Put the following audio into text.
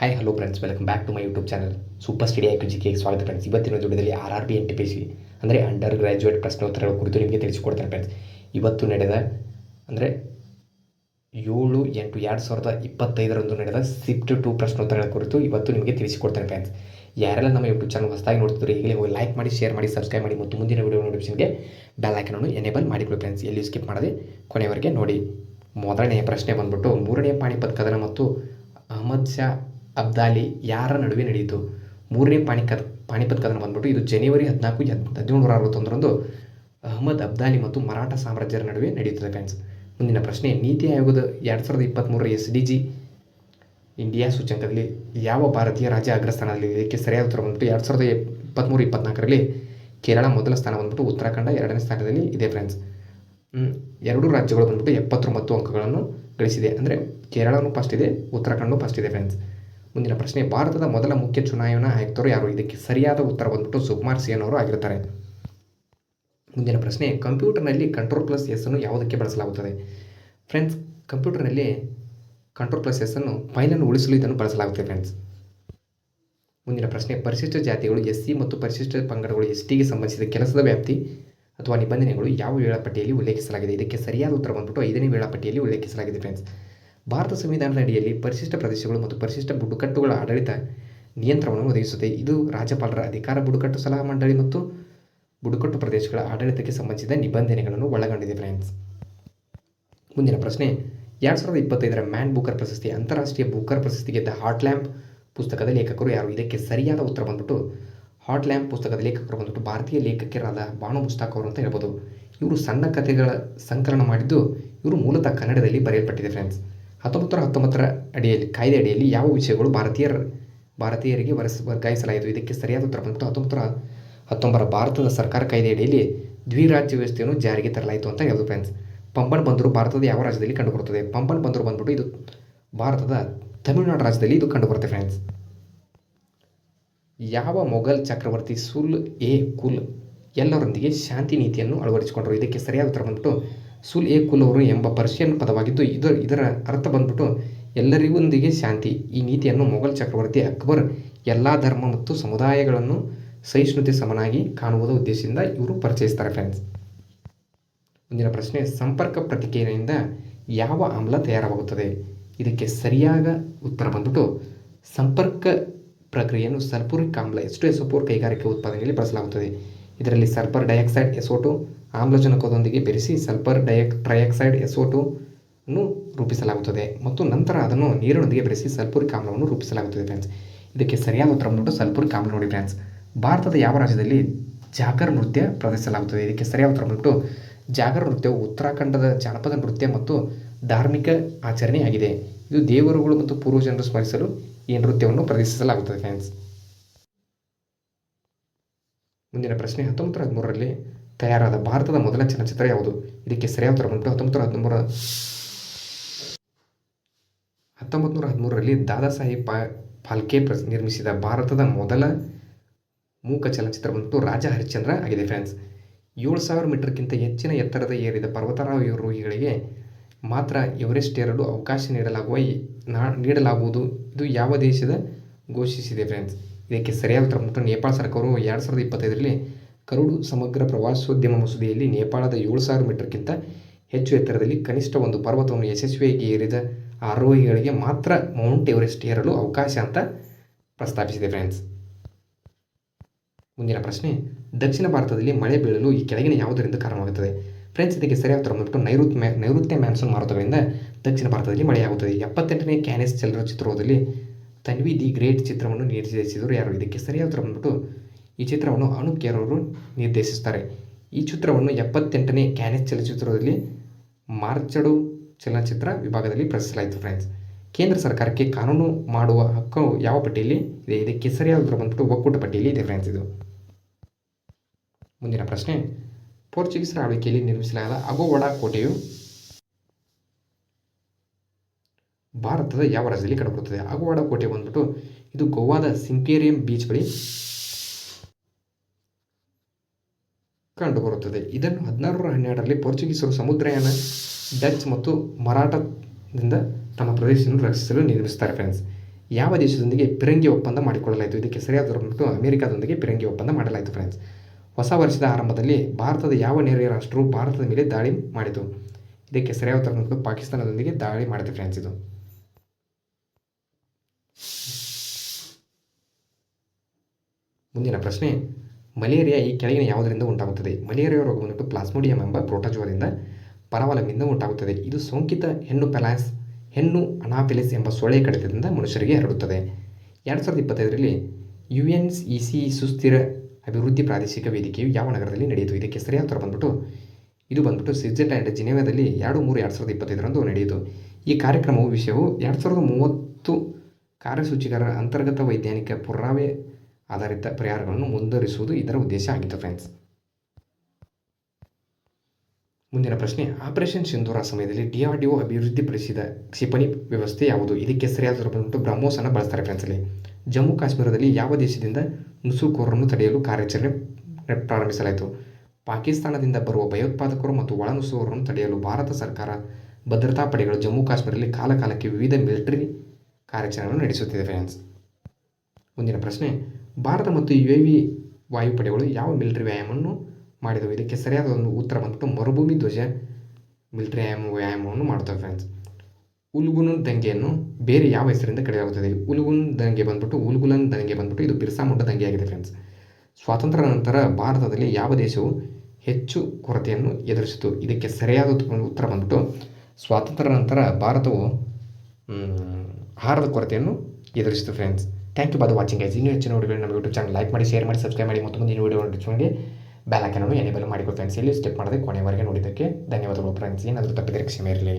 Hi hello friends welcome back to my YouTube channel super study I K ಸ್ವಾಗತ friends ಇವತ್ತಿನ ವಿಡಿಯೋದಲ್ಲಿ R R B N T P C ಅಂದರೆ undergraduate ಪ್ರಶ್ನೋತ್ತರಗಳ ಕುರಿತು ನಿಮಗೆ ತಿಳಿಸಿಕೊಡ್ತಾರೆ friends ಇವತ್ತು ನಡೆದ, ಅಂದರೆ ಏಳು ಎಂಟು ಎರಡು ಸಾವಿರದ ಇಪ್ಪತ್ತೈದರಂದು ನಡೆದ ಸಿಫ್ಟ್ ಟು ಪ್ರಶ್ನೋತ್ತರಗಳ ಕುರಿತು ಇವತ್ತು ನಿಮಗೆ ತಿಳಿಸಿಕೊಡ್ತಾರೆ ಫ್ರೆಂಡ್ಸ್ ಯಾರೆಲ್ಲ ನಮ್ಮ ಯೂಟ್ಯೂಬ್ ಚಾನಲ್ ಹೊಸದಾಗಿ ನೋಡ್ತಿದ್ರು ಈಗಲೇ ಹೋಗಿ ಲೈಕ್ ಮಾಡಿ ಶೇರ್ ಮಾಡಿ ಸಬ್ಸ್ಕ್ರೈಬ್ ಮಾಡಿ ಮತ್ತು ಮುಂದಿನ ವಿಡಿಯೋ ನೋಟಿಫಿಕೇಷನ್ಗೆ ಬೆಲ್ ಐಕನನ್ನು ಎನೇಬಲ್ ಮಾಡಿಕೊಳ್ಳಿ ಫ್ರೆಂಡ್ಸ್ ಎಲ್ಲಿ ಸ್ಕಿಪ್ ಮಾಡದೆ ಕೊನೆಯವರೆಗೆ ನೋಡಿ. ಮೊದಲನೆಯ ಪ್ರಶ್ನೆ ಬಂದ್ಬಿಟ್ಟು ಮೂರನೇ ಪಾಣಿಪತ್ ಕದನ ಮತ್ತು ಅಹಮದ್ ಶಾ ಅಬ್ದಾಲಿ ಯಾರ ನಡುವೆ ನಡೆಯಿತು? ಮೂರನೇ ಪಾಣಿಕತ್ ಪಾಣಿಪತ್ ಕದನ ಬಂದ್ಬಿಟ್ಟು ಇದು ಜನವರಿ ಹದಿನಾಲ್ಕು ಹದಿನೇಳು ನೂರ ಅರವತ್ತೊಂದರಂದು ಅಹಮದ್ ಅಬ್ದಾಲಿ ಮತ್ತು ಮರಾಠ ಸಾಮ್ರಾಜ್ಯರ ನಡುವೆ ನಡೆಯುತ್ತದೆ ಫ್ರೆಂಡ್ಸ್. ಮುಂದಿನ ಪ್ರಶ್ನೆ, ನೀತಿ ಆಯೋಗದ ಎರಡು ಸಾವಿರದ ಇಪ್ಪತ್ತ್ಮೂರರ ಎಸ್ ಡಿ ಜಿ ಇಂಡಿಯಾ ಸೂಚ್ಯಂಕದಲ್ಲಿ ಯಾವ ಭಾರತೀಯ ರಾಜ್ಯ ಅಗ್ರಸ್ಥಾನದಲ್ಲಿ ಇದಕ್ಕೆ ಸರಿಯಾದ ಉತ್ತರ ಬಂದ್ಬಿಟ್ಟು ಎರಡು ಸಾವಿರದ ಇಪ್ಪತ್ತ್ಮೂರು ಇಪ್ಪತ್ನಾಲ್ಕರಲ್ಲಿ ಕೇರಳ ಮೊದಲ ಸ್ಥಾನ ಬಂದ್ಬಿಟ್ಟು ಉತ್ತರಾಖಂಡ ಎರಡನೇ ಸ್ಥಾನದಲ್ಲಿ ಇದೆ ಫ್ರೆಂಡ್ಸ್. ಎರಡೂ ರಾಜ್ಯಗಳು ಬಂದ್ಬಿಟ್ಟು ಎಪ್ಪತ್ತೊಂಬತ್ತು ಅಂಕಗಳನ್ನು ಗಳಿಸಿದೆ. ಅಂದರೆ ಕೇರಳನೂ ಫಸ್ಟ್ ಇದೆ, ಉತ್ತರಾಖಂಡನೂ ಫಸ್ಟ್ ಇದೆ ಫ್ರೆಂಡ್ಸ್. ಮುಂದಿನ ಪ್ರಶ್ನೆ, ಭಾರತದ ಮೊದಲ ಮುಖ್ಯ ಚುನಾವಣಾ ಆಯುಕ್ತರು ಯಾರು? ಇದಕ್ಕೆ ಸರಿಯಾದ ಉತ್ತರ ಬಂದ್ಬಿಟ್ಟು ಸುಕುಮಾರ್ ಸಿಎನ್ ಅವರು ಆಗಿರ್ತಾರೆ. ಮುಂದಿನ ಪ್ರಶ್ನೆ, ಕಂಪ್ಯೂಟರ್ನಲ್ಲಿ ಕಂಟ್ರೋಲ್ ಪ್ಲಸ್ ಎಸ್ ಅನ್ನು ಯಾವುದಕ್ಕೆ ಬಳಸಲಾಗುತ್ತದೆ? ಫ್ರೆಂಡ್ಸ್ ಕಂಪ್ಯೂಟರ್ನಲ್ಲಿ ಕಂಟ್ರೋಲ್ ಪ್ಲಸ್ ಎಸ್ ಅನ್ನು ಫೈಲನ್ನು ಉಳಿಸಲು ಇದನ್ನು ಬಳಸಲಾಗುತ್ತದೆ ಫ್ರೆಂಡ್ಸ್ ಮುಂದಿನ ಪ್ರಶ್ನೆ, ಪರಿಶಿಷ್ಟ ಜಾತಿಗಳು ಎಸ್ ಸಿ ಮತ್ತು ಪರಿಶಿಷ್ಟ ಪಂಗಡಗಳು ಎಸ್ ಟಿಗೆ ಸಂಬಂಧಿಸಿದ ಕೆಲಸದ ವ್ಯಾಪ್ತಿ ಅಥವಾ ನಿಬಂಧನೆಗಳು ಯಾವ ವೇಳಾಪಟ್ಟಿಯಲ್ಲಿ ಉಲ್ಲೇಖಿಸಲಾಗಿದೆ? ಇದಕ್ಕೆ ಸರಿಯಾದ ಉತ್ತರ ಬಂದ್ಬಿಟ್ಟು ಐದನೇ ವೇಳಾಪಟ್ಟಿಯಲ್ಲಿ ಉಲ್ಲೇಖಿಸಲಾಗಿದೆ ಫ್ರೆಂಡ್ಸ್ ಭಾರತ ಸಂವಿಧಾನದ ಅಡಿಯಲ್ಲಿ ಪರಿಶಿಷ್ಟ ಪ್ರದೇಶಗಳು ಮತ್ತು ಪರಿಶಿಷ್ಟ ಬುಡಕಟ್ಟುಗಳ ಆಡಳಿತ ನಿಯಂತ್ರಣವನ್ನು ಒದಗಿಸುತ್ತದೆ ಇದು ರಾಜ್ಯಪಾಲರ ಅಧಿಕಾರ ಬುಡಕಟ್ಟು ಸಲಹಾ ಮಂಡಳಿ ಮತ್ತು ಬುಡಕಟ್ಟು ಪ್ರದೇಶಗಳ ಆಡಳಿತಕ್ಕೆ ಸಂಬಂಧಿಸಿದ ನಿಬಂಧನೆಗಳನ್ನು ಒಳಗೊಂಡಿದೆ ಫ್ರೆಂಡ್ಸ್. ಮುಂದಿನ ಪ್ರಶ್ನೆ, ಎರಡು ಸಾವಿರದ ಇಪ್ಪತ್ತೈದರ ಮ್ಯಾನ್ ಬುಕರ್ ಪ್ರಶಸ್ತಿ, ಅಂತಾರಾಷ್ಟ್ರೀಯ ಬುಕರ್ ಪ್ರಶಸ್ತಿ ಗೆದ್ದ ಹಾಟ್ ಲ್ಯಾಂಪ್ ಪುಸ್ತಕದ ಲೇಖಕರು ಯಾರು? ಇದಕ್ಕೆ ಸರಿಯಾದ ಉತ್ತರ ಬಂದ್ಬಿಟ್ಟು ಹಾಟ್ ಲ್ಯಾಂಪ್ ಪುಸ್ತಕದ ಲೇಖಕರು ಬಂದ್ಬಿಟ್ಟು ಭಾರತೀಯ ಲೇಖಕರಾದ ಬಾನು ಮುಸ್ತಾಕ್ ಅವರು ಅಂತ ಹೇಳ್ಬೋದು. ಇವರು ಸಣ್ಣ ಕಥೆಗಳ ಸಂಕಲನ ಮಾಡಿದ್ದು ಇವರು ಮೂಲತಃ ಕನ್ನಡದಲ್ಲಿ ಬರೆಯಲ್ಪಟ್ಟಿದೆ ಫ್ರೆಂಡ್ಸ್. ಹತ್ತೊಂಬತ್ತು ಹತ್ತೊಂಬತ್ತರ ಅಡಿಯಲ್ಲಿ, ಕಾಯ್ದೆ ಅಡಿಯಲ್ಲಿ ಯಾವ ವಿಷಯಗಳು ಭಾರತೀಯರ, ಭಾರತೀಯರಿಗೆ ವರ್ಸ್, ವರ್ಗಾಯಿಸಲಾಯಿತು? ಇದಕ್ಕೆ ಸರಿಯಾದ ಉತ್ತರ ಬಂದ್ಬಿಟ್ಟು ಹತ್ತೊಂಬತ್ತರ ಹತ್ತೊಂಬರ ಭಾರತದ ಸರ್ಕಾರ ಕಾಯ್ದೆ ಅಡಿಯಲ್ಲಿ ದ್ವಿರಾಜ್ಯ ವ್ಯವಸ್ಥೆಯನ್ನು ಜಾರಿಗೆ ತರಲಾಯಿತು ಅಂತ ಹೇಳೋದು ಫ್ರೆಂಡ್ಸ್ ಪಂಬನ್ ಬಂದರು ಭಾರತದ ಯಾವ ರಾಜ್ಯದಲ್ಲಿ ಕಂಡುಬರುತ್ತದೆ? ಪಂಬನ್ ಬಂದರು ಬಂದ್ಬಿಟ್ಟು ಇದು ಭಾರತದ ತಮಿಳುನಾಡು ರಾಜ್ಯದಲ್ಲಿ ಇದು ಕಂಡುಬರುತ್ತೆ ಫ್ರೆಂಡ್ಸ್ ಯಾವ ಮೊಘಲ್ ಚಕ್ರವರ್ತಿ ಸುಲ್ ಎ ಕುಲ್ ಎಲ್ಲರೊಂದಿಗೆ ಶಾಂತಿ ನೀತಿಯನ್ನು ಅಳವಡಿಸಿಕೊಂಡರು? ಇದಕ್ಕೆ ಸರಿಯಾದ ಉತ್ತರ ಬಂದ್ಬಿಟ್ಟು ಸುಲ್ ಎ ಕುಲ್ ಅವರು ಎಂಬ ಪರ್ಷಿಯನ್ ಪದವಾಗಿದ್ದು ಇದರ ಇದರ ಅರ್ಥ ಬಂದ್ಬಿಟ್ಟು ಎಲ್ಲರಿಗೊಂದಿಗೆ ಶಾಂತಿ. ಈ ನೀತಿಯನ್ನು ಮೊಘಲ್ ಚಕ್ರವರ್ತಿ ಅಕ್ಬರ್ ಎಲ್ಲ ಧರ್ಮ ಮತ್ತು ಸಮುದಾಯಗಳನ್ನು ಸಹಿಷ್ಣುತೆ ಸಮನಾಗಿ ಕಾಣುವುದ ಉದ್ದೇಶದಿಂದ ಇವರು ಪರಿಚಯಿಸ್ತಾರೆ ಫ್ರೆಂಡ್ಸ್ ಮುಂದಿನ ಪ್ರಶ್ನೆ, ಸಂಪರ್ಕ ಪ್ರತಿಕ್ರಿಯೆಯಿಂದ ಯಾವ ಆಮ್ಲ ತಯಾರಾಗುತ್ತದೆ? ಇದಕ್ಕೆ ಸರಿಯಾದ ಉತ್ತರ ಬಂದ್ಬಿಟ್ಟು ಸಂಪರ್ಕ ಪ್ರಕ್ರಿಯೆಯನ್ನು ಸಲ್ಫೂರಿಕ್ ಆಮ್ಲ ಎಷ್ಟು ಎಸೋಪೋರ್ ಕೈಗಾರಿಕೆ ಉತ್ಪಾದನೆಯಲ್ಲಿ ಬಳಸಲಾಗುತ್ತದೆ. ಇದರಲ್ಲಿ ಸಲ್ಫರ್ ಡೈಆಕ್ಸೈಡ್ ಎಸೋಟು ಆಮ್ಲಜನಕದೊಂದಿಗೆ ಬೆರೆಸಿ ಸಲ್ಫರ್ ಡೈಯಾಕ್ ಟ್ರೈಆಕ್ಸೈಡ್ ಎಸೋಟು ಅನ್ನು ರೂಪಿಸಲಾಗುತ್ತದೆ. ಮತ್ತು ನಂತರ ಅದನ್ನು ನೀರಿನೊಂದಿಗೆ ಬೆರೆಸಿ ಸಲ್ಫೂರಿಕ್ ಆಮ್ಲವನ್ನು ರೂಪಿಸಲಾಗುತ್ತದೆ ಫ್ರೆಂಡ್ಸ್. ಇದಕ್ಕೆ ಸರಿಯಾದ ಉತ್ತರ ಬಂದ್ಬಿಟ್ಟು ಸಲ್ಫೂರಿಕ್ ಆಮ್ಲ ನೋಡಿ ಫ್ರೆಂಡ್ಸ್. ಭಾರತದ ಯಾವ ರಾಜ್ಯದಲ್ಲಿ ಜಾಗರ್ ನೃತ್ಯ ಪ್ರದರ್ಶಿಸಲಾಗುತ್ತದೆ? ಇದಕ್ಕೆ ಸರಿಯಾದ ಉತ್ತರ ಬಂದ್ಬಿಟ್ಟು ಜಾಗರ್ ನೃತ್ಯವು ಉತ್ತರಾಖಂಡದ ಜಾನಪದ ನೃತ್ಯ ಮತ್ತು ಧಾರ್ಮಿಕ ಆಚರಣೆಯಾಗಿದೆ. ಇದು ದೇವರುಗಳು ಮತ್ತು ಪೂರ್ವಜನರು ಸ್ಮರಿಸಲು ಈ ನೃತ್ಯವನ್ನು ಪ್ರದರ್ಶಿಸಲಾಗುತ್ತದೆ ಫ್ರೆಂಡ್ಸ್. ಮುಂದಿನ ಪ್ರಶ್ನೆ ಹತ್ತೊಂಬತ್ತರ ಹದಿಮೂರರಲ್ಲಿ ತಯಾರಾದ ಭಾರತದ ಮೊದಲ ಚಲನಚಿತ್ರ ಯಾವುದು? ಇದಕ್ಕೆ ಸರಿಯಾದ ಉತ್ತರ ಬಂದ್ಬಿಟ್ಟು ಹತ್ತೊಂಬತ್ತು ಹದಿಮೂರ ಹತ್ತೊಂಬತ್ತು ನೂರ ಹದಿಮೂರರಲ್ಲಿ ದಾದಾ ಸಾಹೇಬ್ ಫಾಲ್ಕೆ ನಿರ್ಮಿಸಿದ ಭಾರತದ ಮೊದಲ ಮೂಕ ಚಲನಚಿತ್ರ ಬಂದ್ಬಿಟ್ಟು ರಾಜ ಹರಿಶ್ಚಂದ್ರ ಆಗಿದೆ ಫ್ರೆಂಡ್ಸ್. ಏಳು ಸಾವಿರ ಮೀಟರ್ಗಿಂತ ಹೆಚ್ಚಿನ ಎತ್ತರದ ಏರಿದ ಪರ್ವತಾರೋಹಿಗಳಿಗೆ ಮಾತ್ರ ಎವರೆಸ್ಟ್ ಏರಲು ಅವಕಾಶ ನೀಡಲಾಗುವ ನೀಡಲಾಗುವುದು. ಇದು ಯಾವ ದೇಶದ ಘೋಷಿಸಿದೆ ಫ್ರೆಂಡ್ಸ್? ಇದಕ್ಕೆ ಸರಿಯಾದ ಉತ್ತರ ಬಂದ್ಬಿಟ್ಟು ನೇಪಾಳ ಸರ್ಕಾರವು ಎರಡು ಸಾವಿರದ ಇಪ್ಪತ್ತೈದರಲ್ಲಿ ಕರುಡು ಸಮಗ್ರ ಪ್ರವಾಸೋದ್ಯಮ ಮಸೂದೆಯಲ್ಲಿ ನೇಪಾಳದ ಏಳು ಸಾವಿರ ಮೀಟರ್ಗಿಂತ ಹೆಚ್ಚು ಎತ್ತರದಲ್ಲಿ ಕನಿಷ್ಠ ಒಂದು ಪರ್ವತವನ್ನು ಯಶಸ್ವಿಯಾಗಿ ಏರಿದ ಆರೋಹಿಗಳಿಗೆ ಮಾತ್ರ ಮೌಂಟ್ ಎವರೆಸ್ಟ್ ಏರಲು ಅವಕಾಶ ಅಂತ ಪ್ರಸ್ತಾಪಿಸಿದೆ ಫ್ರೆಂಡ್ಸ್. ಮುಂದಿನ ಪ್ರಶ್ನೆ, ದಕ್ಷಿಣ ಭಾರತದಲ್ಲಿ ಮಳೆ ಬೀಳಲು ಈ ಕೆಳಗಿನ ಯಾವುದರಿಂದ ಕಾರಣವಾಗುತ್ತದೆ? ಫ್ರೆಂಡ್ಸ್, ಇದಕ್ಕೆ ಸರಿಯಾದ ಉತ್ತರ ಬಂದ್ಬಿಟ್ಟು ನೈಋತ್ಯ ಮ್ಯಾ ನೈಋತ್ಯ ಮ್ಯಾನ್ಸೂನ್ ಮಾರುತಗಳಿಂದ ದಕ್ಷಿಣ ಭಾರತದಲ್ಲಿ ಮಳೆಯಾಗುತ್ತದೆ. ಎಪ್ಪತ್ತೆಂಟನೇ ಕ್ಯಾನೆಸ್ ಚಲನಚಿತ್ರೋದಲ್ಲಿ ತನ್ವಿ ದಿ ಗ್ರೇಟ್ ಚಿತ್ರವನ್ನು ನಿರ್ದೇಶಿಸಿದರು ಯಾರು? ಇದಕ್ಕೆ ಸರಿಯಾದ ಉತ್ತರ ಬಂದ್ಬಿಟ್ಟು ಈ ಚಿತ್ರವನ್ನು ಅನೂಪ್ ಅವರು ನಿರ್ದೇಶಿಸುತ್ತಾರೆ ಈ ಚಿತ್ರವನ್ನು ಎಪ್ಪತ್ತೆಂಟನೇ ಕ್ಯಾನೆಸ್ ಚಲನಚಿತ್ರದಲ್ಲಿ ಮಾರ್ಚಡು ಚಲನಚಿತ್ರ ವಿಭಾಗದಲ್ಲಿ ಪ್ರಶ್ನಿಸಲಾಯಿತು ಫ್ರೆಂಡ್ಸ್ ಕೇಂದ್ರ ಸರ್ಕಾರಕ್ಕೆ ಕಾನೂನು ಮಾಡುವ ಹಕ್ಕು ಯಾವ ಪಟ್ಟಿಯಲ್ಲಿ ಇದೆ? ಇದಕ್ಕೆ ಸರಿಯಾದ ಉತ್ತರ ಬಂದ್ಬಿಟ್ಟು ಒಕ್ಕೂಟ ಪಟ್ಟಿಯಲ್ಲಿ ಇದೆ ಫ್ರೆಂಡ್ಸ್ ಇದು. ಮುಂದಿನ ಪ್ರಶ್ನೆ. ಪೋರ್ಚುಗೀಸರ ಆಳ್ವಿಕೆಯಲ್ಲಿ ನಿರ್ಮಿಸಲಾದ ಅಗೋವಾಡ ಕೋಟೆಯು ಭಾರತದ ಯಾವ ರಾಜ್ಯದಲ್ಲಿ ಕಂಡುಬರುತ್ತದೆ ಅಗೋವಾಡ ಕೋಟೆ ಬಂದ್ಬಿಟ್ಟು ಇದು ಗೋವಾದ ಸಿಂಪೇರಿಯಂ ಬೀಚ್ ಬಳಿ ಕಂಡುಬರುತ್ತದೆ ಇದನ್ನು ಹದಿನಾರುನೂರ ಹನ್ನೆರಡರಲ್ಲಿ ಪೋರ್ಚುಗೀಸರು ಸಮುದ್ರಯಾನ, ಡಚ್ ಮತ್ತು ಮರಾಠದಿಂದ ತಮ್ಮ ಪ್ರದೇಶವನ್ನು ರಕ್ಷಿಸಲು ನಿರ್ಮಿಸುತ್ತಾರೆ ಫ್ರೆಂಡ್ಸ್ ಯಾವ ದೇಶದೊಂದಿಗೆ ಪಿರಂಗಿ ಒಪ್ಪಂದ ಮಾಡಿಕೊಳ್ಳಲಾಯಿತು? ಇದಕ್ಕೆ ಸರಿಯಾದ ಮತ್ತು ಅಮೆರಿಕಾದೊಂದಿಗೆ ಪಿರಂಗಿ ಒಪ್ಪಂದ ಮಾಡಲಾಯಿತು ಫ್ರೆಂಡ್ಸ್ ಹೊಸ ವರ್ಷದ ಆರಂಭದಲ್ಲಿ ಭಾರತದ ಯಾವ ನೆರೆಯ ರಾಷ್ಟ್ರವು ಭಾರತದ ಮೇಲೆ ದಾಳಿ ಮಾಡಿತು? ಇದಕ್ಕೆ ಸರಿಯಾದ ಮತ್ತು ಪಾಕಿಸ್ತಾನದೊಂದಿಗೆ ದಾಳಿ ಮಾಡಿದೆ ಫ್ರೆಂಡ್ಸ್ ಇದು. ಮುಂದಿನ ಪ್ರಶ್ನೆ ಮಲೇರಿಯಾ ಈ ಕೆಳಗಿನ ಯಾವುದರಿಂದ ಉಂಟಾಗುತ್ತದೆ? ಮಲೇರಿಯಾ ರೋಗ ಬಂದ್ಬಿಟ್ಟು ಪ್ಲಾಸ್ಮೋಡಿಯಂ ಎಂಬ ಪ್ರೋಟೋಜೋದಿಂದ ಪರಾವಲಂಬಿಯಿಂದ ಉಂಟಾಗುತ್ತದೆ. ಇದು ಸೋಂಕಿತ ಹೆಣ್ಣು ಪೆಲಾಸ್ ಹೆಣ್ಣು ಅನಾಫಿಲಿಸ್ ಎಂಬ ಸೊಳ್ಳೆ ಕಡಿತದಿಂದ ಮನುಷ್ಯರಿಗೆ ಹರಡುತ್ತದೆ. ಎರಡು ಸಾವಿರದ ಇಪ್ಪತ್ತೈದರಲ್ಲಿ ಯು ಎನ್ ಇ ಸಿ ಸುಸ್ಥಿರ ಅಭಿವೃದ್ಧಿ ಪ್ರಾದೇಶಿಕ ವೇದಿಕೆಯು ಯಾವ ನಗರದಲ್ಲಿ ನಡೆಯಿತು? ಇದಕ್ಕೆ ಸರಿಯಾದ ಥರ ಬಂದ್ಬಿಟ್ಟು, ಇದು ಬಂದ್ಬಿಟ್ಟು ಸ್ವಿಟ್ಜರ್ಲ್ಯಾಂಡ್ ಜಿನೆವಾದಲ್ಲಿ ಎರಡು ಮೂರು ಎರಡು ಸಾವಿರದ ಇಪ್ಪತ್ತೈದರಂದು ನಡೆಯಿತು. ಈ ಕಾರ್ಯಕ್ರಮವು ವಿಷಯವು ಎರಡು ಸಾವಿರದ ಮೂವತ್ತು ಕಾರ್ಯಸೂಚಿಗಾರ ಅಂತರ್ಗತ ವೈಜ್ಞಾನಿಕ ಪುರಾವೆ ಆಧಾರಿತ ಪರಿಹಾರಗಳನ್ನು ಮುಂದುವರಿಸುವುದು ಇದರ ಉದ್ದೇಶ ಆಗಿತ್ತು ಫ್ರೆಂಡ್ಸ್ ಮುಂದಿನ ಪ್ರಶ್ನೆ ಆಪರೇಷನ್ ಸಿಂಧೂರ ಸಮಯದಲ್ಲಿ ಡಿಆರ್ಡಿಒ ಅಭಿವೃದ್ಧಿಪಡಿಸಿದ ಕ್ಷಿಪಣಿ ವ್ಯವಸ್ಥೆ ಯಾವುದು? ಇದಕ್ಕೆ ಸರಿಯಾದ ಉತ್ತರ ಬಂದ್ಬಿಟ್ಟು ಬ್ರಹ್ಮೋಸನ್ನು ಬಳಸ್ತಾರೆ ಫ್ರೆಂಡ್ಸಲ್ಲಿ ಜಮ್ಮು ಕಾಶ್ಮೀರದಲ್ಲಿ ಯಾವ ದೇಶದಿಂದ ನುಸುಳುಕೋರರನ್ನು ತಡೆಯಲು ಕಾರ್ಯಾಚರಣೆ ಪ್ರಾರಂಭಿಸಲಾಯಿತು? ಪಾಕಿಸ್ತಾನದಿಂದ ಬರುವ ಭಯೋತ್ಪಾದಕರು ಮತ್ತು ಒಳನುಸುಳುವವರನ್ನು ತಡೆಯಲು ಭಾರತ ಸರ್ಕಾರ ಭದ್ರತಾ ಪಡೆಗಳು ಜಮ್ಮು ಕಾಶ್ಮೀರದಲ್ಲಿ ಕಾಲಕಾಲಕ್ಕೆ ವಿವಿಧ ಮಿಲಿಟರಿ ಕಾರ್ಯಾಚರಣೆಗಳನ್ನು ನಡೆಸುತ್ತಿದೆ ಫ್ರೆಂಡ್ಸ್ ಮುಂದಿನ ಪ್ರಶ್ನೆ ಭಾರತ ಮತ್ತು ಯು ಎ ವಿ ವಾಯುಪಡೆಗಳು ಯಾವ ಮಿಲಿಟರಿ ವ್ಯಾಯಾಮವನ್ನು ಮಾಡಿದವು? ಇದಕ್ಕೆ ಸರಿಯಾದ ಒಂದು ಉತ್ತರ ಬಂದ್ಬಿಟ್ಟು ಮರುಭೂಮಿ ಧ್ವಜ ಮಿಲಿಟರಿ ವ್ಯಾಯಾಮ, ವ್ಯಾಯಾಮವನ್ನು ಮಾಡ್ತವೆ ಫ್ರೆಂಡ್ಸ್ ಉಲ್ಗುನ್ ದಂಗೆಯನ್ನು ಬೇರೆ ಯಾವ ಹೆಸರಿಂದ ಕರೆಯಲಾಗುತ್ತದೆ? ಉಲ್ಗುನ್ ದಂಗೆ ಬಂದ್ಬಿಟ್ಟು, ಉಲ್ಗುಲನ್ ದಂಗೆ ಬಂದ್ಬಿಟ್ಟು ಇದು ಬಿರ್ಸಾ ಮುಂಡ ದಂಗೆ ಆಗಿದೆ ಫ್ರೆಂಡ್ಸ್ ಸ್ವಾತಂತ್ರ್ಯ ನಂತರ ಭಾರತದಲ್ಲಿ ಯಾವ ದೇಶವು ಹೆಚ್ಚು ಕೊರತೆಯನ್ನು ಎದುರಿಸಿತು? ಇದಕ್ಕೆ ಸರಿಯಾದ ಉತ್ತರ ಬಂದ್ಬಿಟ್ಟು ಸ್ವಾತಂತ್ರ್ಯ ನಂತರ ಭಾರತವು ಆಹಾರದ ಕೊರತೆಯನ್ನು ಎದುರಿಸಿತು ಫ್ರೆಂಡ್ಸ್ ಥ್ಯಾಂಕ್ ಯು ಬಾದ ವಾಚಿಂಗ್ ಗೈಸ್ ಇನ್ನೂ ಹೆಚ್ಚಿನ ವಿಡಿಯೋಗಳು ನಮ್ಮ ಯೂಟ್ಯೂಬ್ ಚಾನಲ್ ಲೈಕ್ ಮಾಡಿ ಶೇರ್ ಮಾಡಿ ಸಬ್ಸ್ಕ್ರೈಬ್ ಮಾಡಿ. ಮತ್ತೊಂದು ಮುಂದಿನ ವೀಡಿಯೋ ನೋಟಿಫಿಕೇಷನ್ಗೆ ಬೆಲ್ ಹಾಕೋಣ ಎನೇಬಲ್ ಮಾಡಿಕೊಡಿ ಫ್ರೆಂಡ್ಸ್ ಇಲ್ಲಿ ಸ್ಟೆಪ್ ಮಾಡದೆ ಕೊನೆವರೆಗೆ ನೋಡಿದ್ದಕ್ಕೆ ಧನ್ಯವಾದಗಳು ಫ್ರೆಂಡ್ಸ್ ಏನಾದರೂ ತಪ್ಪಿದರೆ ಕ್ಷಮೆ ಇರಲಿ.